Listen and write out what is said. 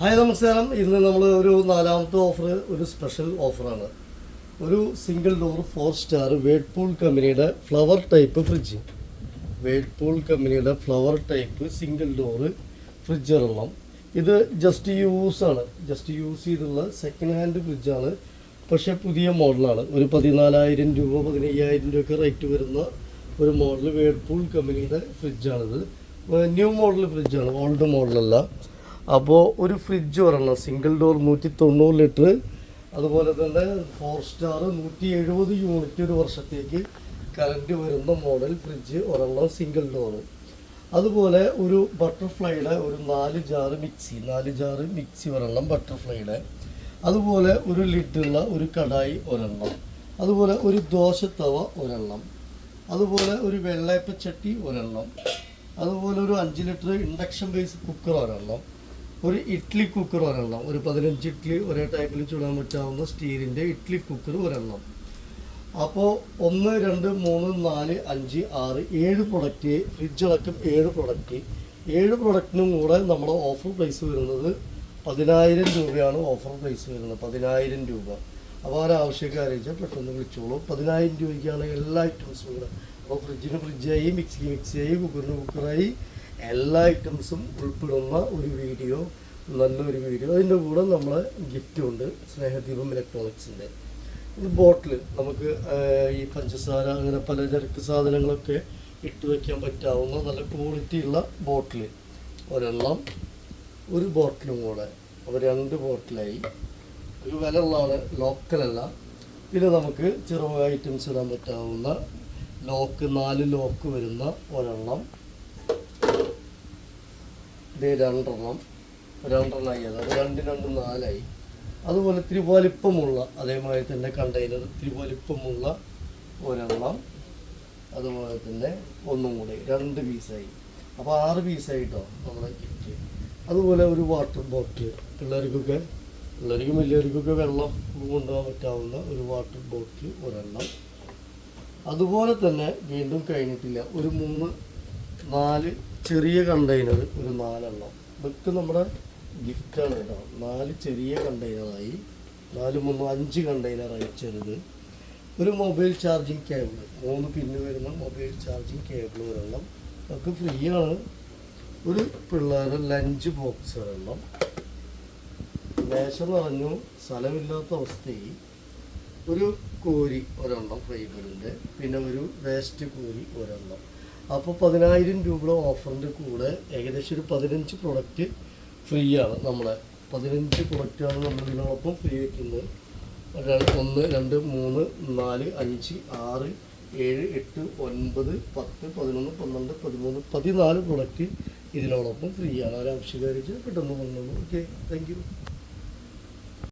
Hi നമസ്കാരം. ഇന്ന് നമ്മൾ ഒരു നാലാമത്തെ ഓഫർ ഒരു സ്പെഷ്യൽ ഓഫറാണ് ഒരു single door four star Whirlpool കമ്പനിയുടെ ഫ്ലവർ ടൈപ്പ് ഫ്രിഡ്ജ് വേൾപൂൾ കമ്പനിയുടെ flower type single door fridge ഒരെണ്ണം. ഇത് ജസ്റ്റ് യൂസ് ആണ്. ജസ്റ്റ് യൂസ് ചെയ്തുള്ള സെക്കൻഡ് ഹാൻഡ് ഫ്രിഡ്ജാണ് പക്ഷേ പുതിയ മോഡലാണ് ഒരു പതിനാലായിരം രൂപ പതിനയ്യായിരം രൂപയൊക്കെ റേറ്റ് വരുന്ന ഒരു മോഡൽ വേൾപൂൾ കമ്പനിയുടെ ഫ്രിഡ്ജാണിത് ന്യൂ മോഡൽ ഫ്രിഡ്ജാണ് ഓൾഡ് മോഡലല്ല അപ്പോൾ ഒരു ഫ്രിഡ്ജ് ഒരെണ്ണം സിംഗിൾ ഡോർ നൂറ്റി തൊണ്ണൂറ് ലിറ്റർ അതുപോലെ തന്നെ ഫോർ സ്റ്റാർ നൂറ്റി എഴുപത് യൂണിറ്റ് ഒരു വർഷത്തേക്ക് കറണ്ട് വരുന്ന മോഡൽ ഫ്രിഡ്ജ് ഒരെണ്ണം സിംഗിൾ ഡോർ അതുപോലെ ഒരു ബട്ടർഫ്ലൈയുടെ ഒരു നാല് ജാറ് മിക്സി നാല് ജാറ് മിക്സി ഒരെണ്ണം ബട്ടർഫ്ലൈയുടെ അതുപോലെ ഒരു ലിഡുള്ള ഒരു കടായി ഒരെണ്ണം. അതുപോലെ ഒരു ദോശത്തവ ഒരെണ്ണം. അതുപോലെ ഒരു വെള്ളയപ്പച്ചട്ടി ഒരെണ്ണം. അതുപോലെ ഒരു അഞ്ച് ലിറ്റർ ഇൻഡക്ഷൻ ബേസ് കുക്കർ ഒരെണ്ണം. ഒരു ഇഡ്ഡലി കുക്കർ ഒരെണ്ണം. ഒരു പതിനഞ്ച് ഇഡ്ഡലി ഒരേ ടൈപ്പിൽ ചുടാൻ പറ്റാവുന്ന സ്റ്റീലിന്റെ ഇഡ്ഡലി കുക്കർ ഒരെണ്ണം. അപ്പോൾ ഒന്ന് രണ്ട് മൂന്ന് നാല് അഞ്ച് ആറ് ഏഴ് പ്രൊഡക്റ്റ് ഫ്രിഡ്ജ് അടക്കം ഏഴ് പ്രൊഡക്റ്റ് ഏഴ് പ്രൊഡക്റ്റിനും കൂടെ നമ്മുടെ ഓഫർ പ്രൈസ് വരുന്നത് പതിനായിരം രൂപയാണ് ഓഫർ പ്രൈസ് വരുന്നത്. പതിനായിരം രൂപ. അപ്പോൾ ആരാവശ്യക്കാരെ വെച്ചാൽ പെട്ടെന്ന് വിളിച്ചോളൂ. പതിനായിരം രൂപയ്ക്കാണ് എല്ലാ ഐറ്റംസും കൂടെ അപ്പോൾ ഫ്രിഡ്ജിന് ഫ്രിഡ്ജായി മിക്സിക്ക് മിക്സിയായി കുക്കറിന് കുക്കറായി എല്ലാ ഐറ്റംസും ഉൾപ്പെടുന്ന ഒരു വീഡിയോ നല്ലൊരു വീഡിയോ അതിന്റെ കൂടെ നമ്മൾ ഗിഫ്റ്റും ഉണ്ട് സ്നേഹദീപം ഇലക്ട്രോണിക്സിന്റെ ഇത് ബോട്ടിൽ നമുക്ക് ഈ പഞ്ചസാര അങ്ങനെ പലചരക്ക് സാധനങ്ങളൊക്കെ ഇട്ട് വയ്ക്കാൻ പറ്റാവുന്ന നല്ല ക്വാളിറ്റി ഉള്ള ബോട്ടിൽ ഒരെണ്ണം ഒരു ബോട്ടിലും കൂടെ. അപ്പോൾ രണ്ട് ബോട്ടിലായി ഒരു വില ഉള്ളതാണ് ലോക്കലല്ല പിന്നെ നമുക്ക് ചെറു ഐറ്റംസ് ഇടാൻ പറ്റാവുന്ന ലോക്ക് നാല് ലോക്ക് വരുന്ന ഒരെണ്ണം. ഇത് രണ്ടെണ്ണം. രണ്ടെണ്ണമായി അത് രണ്ട് രണ്ട് നാലായി. അതുപോലെ ഇത്തിരി വലിപ്പമുള്ള അതേമാതിരി തന്നെ കണ്ടെയ്നർ ഇത്തിരി വലിപ്പമുള്ള ഒരെണ്ണം. അതുപോലെ തന്നെ ഒന്നും കൂടി. രണ്ട് പീസായി അപ്പോൾ ആറ് പീസായിട്ടോ നമ്മുടെ ഗിഫ്റ്റ് അതുപോലെ ഒരു വാട്ടർ ബോട്ടിൽ പിള്ളേർക്കൊക്കെ പിള്ളേർക്കും വലിയവർക്കൊക്കെ വെള്ളം കൊണ്ടുപോകാൻ പറ്റാവുന്ന ഒരു വാട്ടർ ബോട്ടിൽ ഒരെണ്ണം. അതുപോലെ തന്നെ വീണ്ടും കഴിഞ്ഞിട്ടില്ല. ഒരു മൂന്ന് നാല് ചെറിയ കണ്ടെയ്നർ ഒരു നാലെണ്ണം. ഇതൊക്കെ നമ്മുടെ ഗിഫ്റ്റാണ് കേട്ടോ. നാല് ചെറിയ കണ്ടെയ്നറായി നാല് മൂന്ന് അഞ്ച് കണ്ടെയ്നറായി ചെറുത്. ഒരു മൊബൈൽ ചാർജിങ് കേബിൾ മൂന്ന് പിന്ന് വരുന്ന മൊബൈൽ ചാർജിങ് കേബിൾ ഒരെണ്ണം. അതൊക്കെ ഫ്രീ ആണ്. ഒരു പിള്ളേരുടെ ലഞ്ച് ബോക്സ് ഒരെണ്ണം. മേശ നിറഞ്ഞു സ്ഥലമില്ലാത്ത അവസ്ഥയിൽ ഒരു കോരി ഒരെണ്ണം ഫൈബറിന്റെ പിന്നെ ഒരു വേസ്റ്റ് കോരി ഒരെണ്ണം. അപ്പോൾ പതിനായിരം രൂപയുടെ ഓഫറിന്റെ കൂടെ ഏകദേശം ഒരു പതിനഞ്ച് പ്രൊഡക്റ്റ് ഫ്രീ ആണ് നമ്മളെ. പതിനഞ്ച് പ്രൊഡക്റ്റാണ് നമ്മൾ ഇതിനോടൊപ്പം ഫ്രീ വയ്ക്കുന്നത് ഒന്ന് രണ്ട് മൂന്ന് നാല് അഞ്ച് ആറ് ഏഴ് എട്ട് ഒൻപത് പത്ത് പതിനൊന്ന് പന്ത്രണ്ട് പതിമൂന്ന് പതിനാല് പ്രൊഡക്റ്റ് ഇതിനോടൊപ്പം ഫ്രീ ആണ്. ആരാവശ്യക്കാരിച്ച് പെട്ടെന്ന് വന്നോളൂ. Okay thank